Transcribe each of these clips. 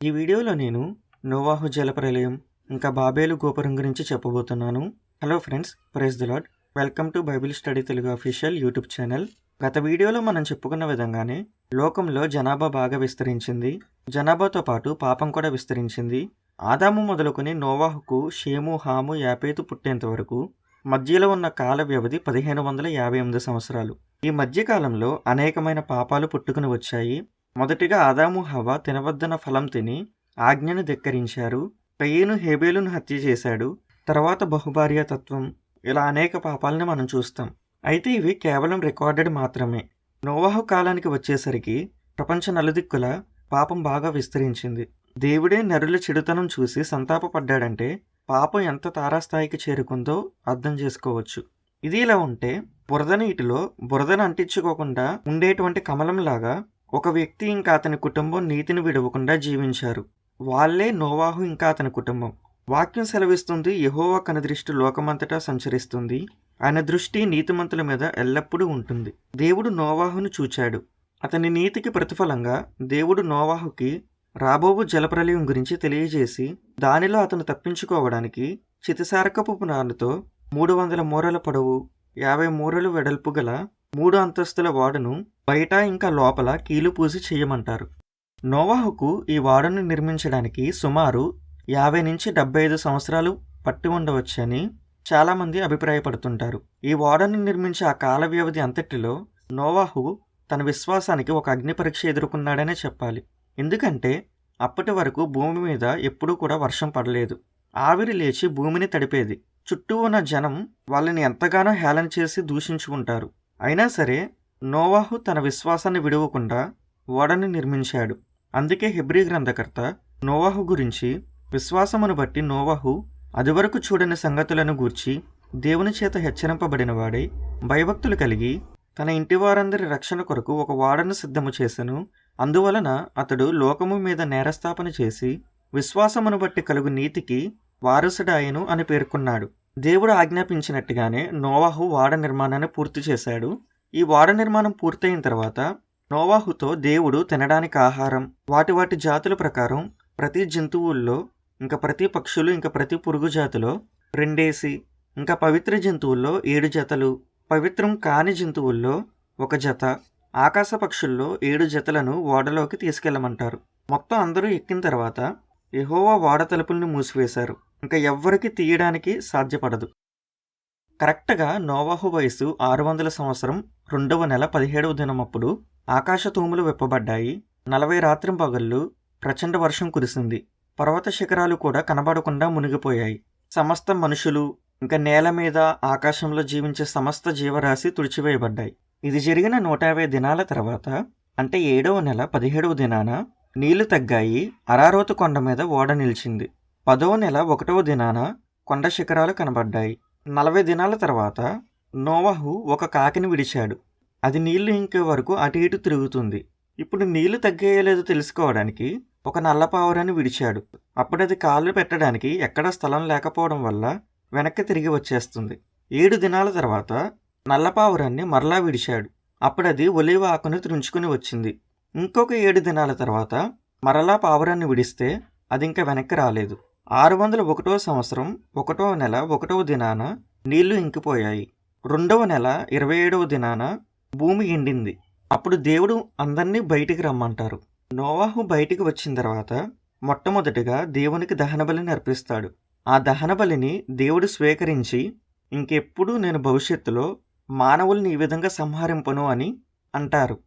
ఈ వీడియోలో నేను నోవాహు జలప్రలయం ఇంకా బాబేలు గోపురం గురించి చెప్పబోతున్నాను. Hello friends praise the Lord welcome to Bible study Telugu official YouTube channel గత వీడియోలో మనం చెప్పుకున్న విధంగానే లోకంలో జనాభా బాగా విస్తరించింది. జనాభాతో పాటు పాపం కూడా విస్తరించింది. ఆదాము మొదలుకొని నోవాహుకు షేము హాము యాపేతు పుట్టేంత వరకు మధ్యలో ఉన్న కాల వ్యవధి పదిహేను వందల యాభై ఎనిమిది సంవత్సరాలు. ఈ మధ్యకాలంలో అనేకమైన పాపాలు పుట్టుకుని వచ్చాయి. మొదటిగా ఆదాము హవ తినవద్దన ఫలం తిని ఆజ్ఞను ధిక్కరించారు. కయ్యేను హేబేలును హత్య చేశాడు. తర్వాత బహుభార్య తత్వం. ఇలా అనేక పాపాలని మనం చూస్తాం. అయితే ఇవి కేవలం రికార్డెడ్ మాత్రమే. నోవాహు కాలానికి వచ్చేసరికి ప్రపంచ నలుదిక్కుల పాపం బాగా విస్తరించింది. దేవుడే నరుల చెడుతనం చూసి సంతాపపడ్డాడంటే పాపం ఎంత తారాస్థాయికి చేరుకుందో అర్థం చేసుకోవచ్చు. ఇది ఇలా ఉంటే బురద నీటిలో బురదను అంటించుకోకుండా ఉండేటువంటి కమలంలాగా ఒక వ్యక్తి ఇంకా అతని కుటుంబం నీతిని విడవకుండా జీవించారు. వాళ్ళే నోవాహు ఇంకా అతని కుటుంబం. వాక్యం సెలవిస్తుంది యహోవా కనుదృష్టి లోకమంతటా సంచరిస్తుంది. ఆయన దృష్టి నీతిమంతుల మీద ఎల్లప్పుడూ ఉంటుంది. దేవుడు నోవాహును చూచాడు. అతని నీతికి ప్రతిఫలంగా దేవుడు నోవాహుకి రాబోవు జలప్రలయం గురించి తెలియజేసి దానిలో అతను తప్పించుకోవడానికి చితిసారకపు పునాలతో మూడు వందల మూరల పొడవు యాభై మూరలు వెడల్పు గల మూడు అంతస్తుల వాడును బయట ఇంకా లోపల కీలు పూసి చేయమంటారు. నోవాహుకు ఈ వాడను నిర్మించడానికి సుమారు యాభై నుంచి డెబ్బై ఐదు సంవత్సరాలు పట్టి ఉండవచ్చని చాలామంది అభిప్రాయపడుతుంటారు. ఈ ఓడను నిర్మించే ఆ కాల వ్యవధి అంతటిలో నోవాహు తన విశ్వాసానికి ఒక అగ్ని పరీక్ష ఎదుర్కొన్నాడనే చెప్పాలి. ఎందుకంటే అప్పటి వరకు భూమి మీద ఎప్పుడూ కూడా వర్షం పడలేదు. ఆవిరి లేచి భూమిని తడిపేది. చుట్టూ ఉన్న జనం వాళ్ళని ఎంతగానో హేళన చేసి దూషించుకుంటారు. అయినా సరే నోవాహు తన విశ్వాసాన్ని విడవకుండా ఓడను నిర్మించాడు. అందుకే హెబ్రీ గ్రంథకర్త నోవాహు గురించి విశ్వాసమును బట్టి నోవాహు అదివరకు చూడని సంగతులను గూర్చి దేవుని చేత హెచ్చరింపబడినవాడై భయభక్తులు కలిగి తన ఇంటి వారందరి రక్షణ కొరకు ఒక వాడను సిద్ధము చేసెను. అందువలన అతడు లోకము మీద నేరస్థాపన చేసి విశ్వాసమును బట్టి కలుగు నీతికి వారసుడాయను అని పేర్కొన్నాడు. దేవుడు ఆజ్ఞాపించినట్టుగానే నోవాహు వాడ నిర్మాణాన్ని పూర్తి చేశాడు. ఈ ఓడ నిర్మాణం పూర్తయిన తర్వాత నోవాహుతో దేవుడు తినడానికి ఆహారం వాటి వాటి జాతుల ప్రకారం ప్రతి జంతువుల్లో ఇంకా ప్రతి పక్షులు ఇంకా ప్రతి పురుగు జాతిలో రెండేసి ఇంకా పవిత్ర జంతువుల్లో ఏడు జతలు పవిత్రం కాని జంతువుల్లో ఒక జత ఆకాశ పక్షుల్లో ఏడు జతలను ఓడలోకి తీసుకెళ్ళమంటారు. మొత్తం అందరూ ఎక్కిన తర్వాత ఎహోవా ఓడ తలుపుల్ని మూసివేశారు. ఇంకా ఎవ్వరికి తీయడానికి సాధ్యపడదు. కరెక్ట్గా నోవాహు వయసు ఆరు వందల సంవత్సరం రెండవ నెల పదిహేడవ దినమప్పుడు ఆకాశ తూములు విప్పబడ్డాయి. నలభై రాత్రి పగళ్ళు ప్రచండ వర్షం కురిసింది. పర్వత శిఖరాలు కూడా కనబడకుండా మునిగిపోయాయి. సమస్త మనుషులు ఇంకా నేల మీద ఆకాశంలో జీవించే సమస్త జీవరాశి తుడిచివేయబడ్డాయి. ఇది జరిగిన నూట యాభై దినాల తర్వాత అంటే ఏడవ నెల పదిహేడవ దినాన నీళ్ళు తగ్గాయి. అరారోతు కొండ మీద ఓడ నిలిచింది. పదవ నెల ఒకటవ దినాన కొండ శిఖరాలు కనబడ్డాయి. నలభై దినాల తర్వాత నోవహు ఒక కాకిని విడిచాడు. అది నీళ్ళు ఇంకే వరకు అటు ఇటు తిరుగుతుంది. ఇప్పుడు నీళ్ళు తగ్గేయలేదో తెలుసుకోవడానికి ఒక నల్లపావురాన్ని విడిచాడు. అప్పుడు అది కాళ్ళు పెట్టడానికి ఎక్కడా స్థలం లేకపోవడం వల్ల వెనక్కి తిరిగి వచ్చేస్తుంది. ఏడు దినాల తర్వాత నల్లపావురాన్ని మరలా విడిచాడు. అప్పుడది ఒలివ ఆకును త్రుంచుకుని వచ్చింది. ఇంకొక ఏడు దినాల తర్వాత మరలా పావురాన్ని విడిస్తే అది ఇంకా వెనక్కి రాలేదు. ఆరు వందల ఒకటో సంవత్సరం ఒకటో నెల ఒకటవ దినాన నీళ్ళు ఇంకిపోయాయి. రెండవ నెల ఇరవై ఏడవ దినాన భూమి ఎండింది. అప్పుడు దేవుడు అందరినీ బయటికి రమ్మంటారు. నోవాహు బయటికి వచ్చిన తర్వాత మొట్టమొదటిగా దేవునికి దహనబలిని అర్పిస్తాడు. ఆ దహనబలిని దేవుడు స్వీకరించి ఇంకెప్పుడు నేను భవిష్యత్తులో మానవుల్ని ఈ విధంగా సంహరింపను అని అంటారు.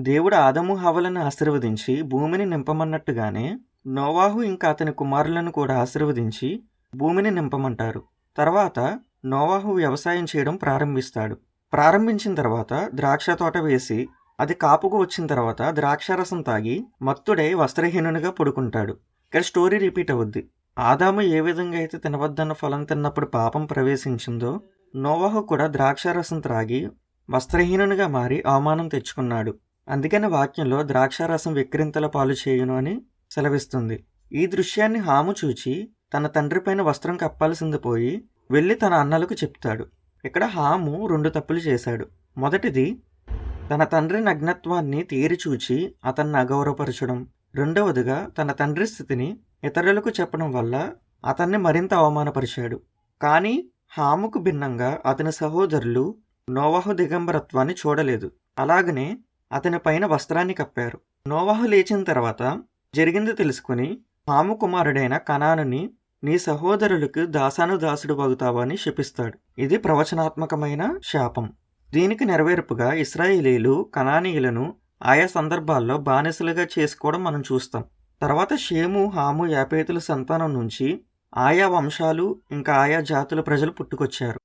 దేవుడు ఆదము హవలను ఆశీర్వదించి భూమిని నింపమన్నట్టుగానే నోవాహు ఇంకా అతని కుమారులను కూడా ఆశీర్వదించి భూమిని నింపమంటారు. తర్వాత నోవాహు వ్యవసాయం చేయడం ప్రారంభిస్తాడు. ప్రారంభించిన తర్వాత ద్రాక్ష తోట వేసి అది కాపుకు వచ్చిన తర్వాత ద్రాక్షారసం తాగి మత్తుడై వస్త్రహీనునిగా పడుకుంటాడు. ఇక్కడ స్టోరీ రిపీట్ అవుద్ది. ఆదాము ఏ విధంగా అయితే తినవద్దన్న ఫలం తిన్నప్పుడు పాపం ప్రవేశించిందో నోవాహు కూడా ద్రాక్షారసం త్రాగి వస్త్రహీనునిగా మారి అవమానం తెచ్చుకున్నాడు. అందుకని వాక్యంలో ద్రాక్షారసం విక్రింతల పాలు చేయును అని సెలవిస్తుంది. ఈ దృశ్యాన్ని హాము చూచి తన తండ్రిపైన వస్త్రం కప్పాల్సింది పోయి వెళ్ళి తన అన్నలకు చెప్తాడు. ఇక్కడ హాము రెండు తప్పులు చేశాడు. మొదటిది తన తండ్రి నగ్నత్వాన్ని తీరిచూచి అతన్ని అగౌరవపరచడం. రెండవదిగా తన తండ్రి స్థితిని ఇతరులకు చెప్పడం వల్ల అతన్ని మరింత అవమానపరిచాడు. కానీ హాముకు భిన్నంగా అతని సహోదరులు నోవాహు దిగంబరత్వాన్ని చూడలేదు. అలాగనే అతని పైన వస్త్రాన్ని కప్పారు. నోవాహు లేచిన తర్వాత జరిగింది తెలుసుకుని హాము కుమారుడైన కణానుని నీ సహోదరులకు దాసాను దాసుడు వగుతావని శపిస్తాడు. ఇది ప్రవచనాత్మకమైన శాపం. దీనికి నెరవేర్పుగా ఇస్రాయేలీలు కణానీయులను ఆయా సందర్భాల్లో బానిసలుగా చేసుకోవడం మనం చూస్తాం. తర్వాత షేము హాము యాపేతుల సంతానం నుంచి ఆయా వంశాలు ఇంకా ఆయా జాతుల ప్రజలు పుట్టుకొచ్చారు.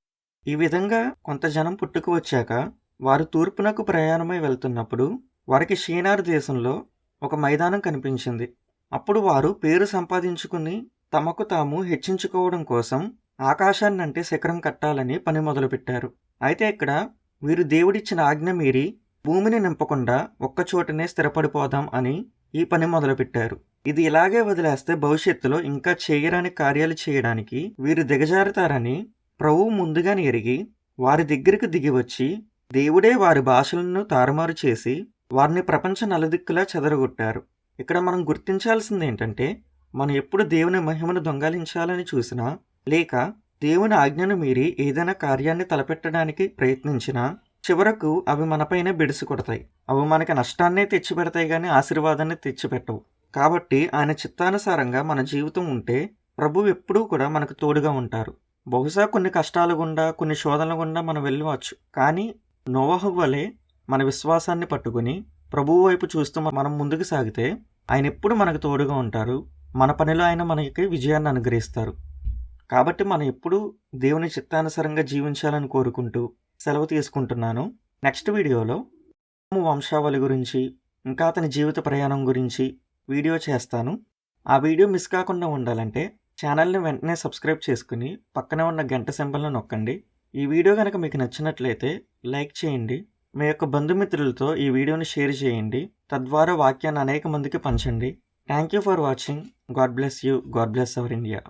ఈ విధంగా కొంత జనం పుట్టుకు వచ్చాక వారు తూర్పునకు ప్రయాణమై వెళ్తున్నప్పుడు వారికి షీనార్ దేశంలో ఒక మైదానం కనిపించింది. అప్పుడు వారు పేరు సంపాదించుకుని తమకు తాము హెచ్చించుకోవడం కోసం ఆకాశాన్నంటే శిఖరం కట్టాలని పని మొదలుపెట్టారు. అయితే ఇక్కడ వీరు దేవుడిచ్చిన ఆజ్ఞ మీరి భూమిని నింపకుండా ఒక్కచోటనే స్థిరపడిపోదాం అని ఈ పని మొదలుపెట్టారు. ఇది ఇలాగే వదిలేస్తే భవిష్యత్తులో ఇంకా చేయరాని కార్యాలు చేయడానికి వీరు దిగజారుతారని ప్రభువు ముందుగానే ఎరిగి వారి దగ్గరికి దిగి వచ్చి దేవుడే వారి భాషలను తారుమారు చేసి వారిని ప్రపంచ నలుదిక్కులా చెదరగొట్టారు. ఇక్కడ మనం గుర్తించాల్సింది ఏంటంటే మనం ఎప్పుడు దేవుని మహిమను దొంగలించాలని చూసినా లేక దేవుని ఆజ్ఞను మీరి ఏదైనా కార్యాన్ని తలపెట్టడానికి ప్రయత్నించినా చివరకు అవి మనపైన బిడిసి కొడతాయి. అవి మనకి నష్టాన్నే తెచ్చిపెడతాయి కానీ ఆశీర్వాదాన్ని తెచ్చిపెట్టవు. కాబట్టి ఆయన చిత్తానుసారంగా మన జీవితం ఉంటే ప్రభు ఎప్పుడూ కూడా మనకు తోడుగా ఉంటారు. బహుశా కొన్ని కష్టాలు గుండా కొన్ని శోధనల గుండా మనం వెళ్ళవచ్చు. కానీ నోవాహు వలె మన విశ్వాసాన్ని పట్టుకుని ప్రభువు వైపు చూస్తూ మనం ముందుకు సాగితే ఆయన ఎప్పుడు మనకు తోడుగా ఉంటారు. మన పనిలో ఆయన మనకి విజయాన్ని అనుగ్రహిస్తారు. కాబట్టి మనం ఎప్పుడు దేవుని చిత్తానుసారంగా జీవించాలని కోరుకుంటూ సెలవు తీసుకుంటున్నాను. నెక్స్ట్ వీడియోలో వంశావళి గురించి ఇంకా అతని జీవిత ప్రయాణం గురించి వీడియో చేస్తాను. ఆ వీడియో మిస్ కాకుండా ఉండాలంటే ఛానల్ని వెంటనే సబ్స్క్రైబ్ చేసుకుని పక్కనే ఉన్న గంట సింబల్ని నొక్కండి. ఈ వీడియో కనుక మీకు నచ్చినట్లయితే లైక్ చేయండి. మీ యొక్క బంధుమిత్రులతో ఈ వీడియోని షేర్ చేయండి. తద్వారా వాక్యాన్ని అనేక మందికి పంచండి. Thank you for watching God bless you God bless our India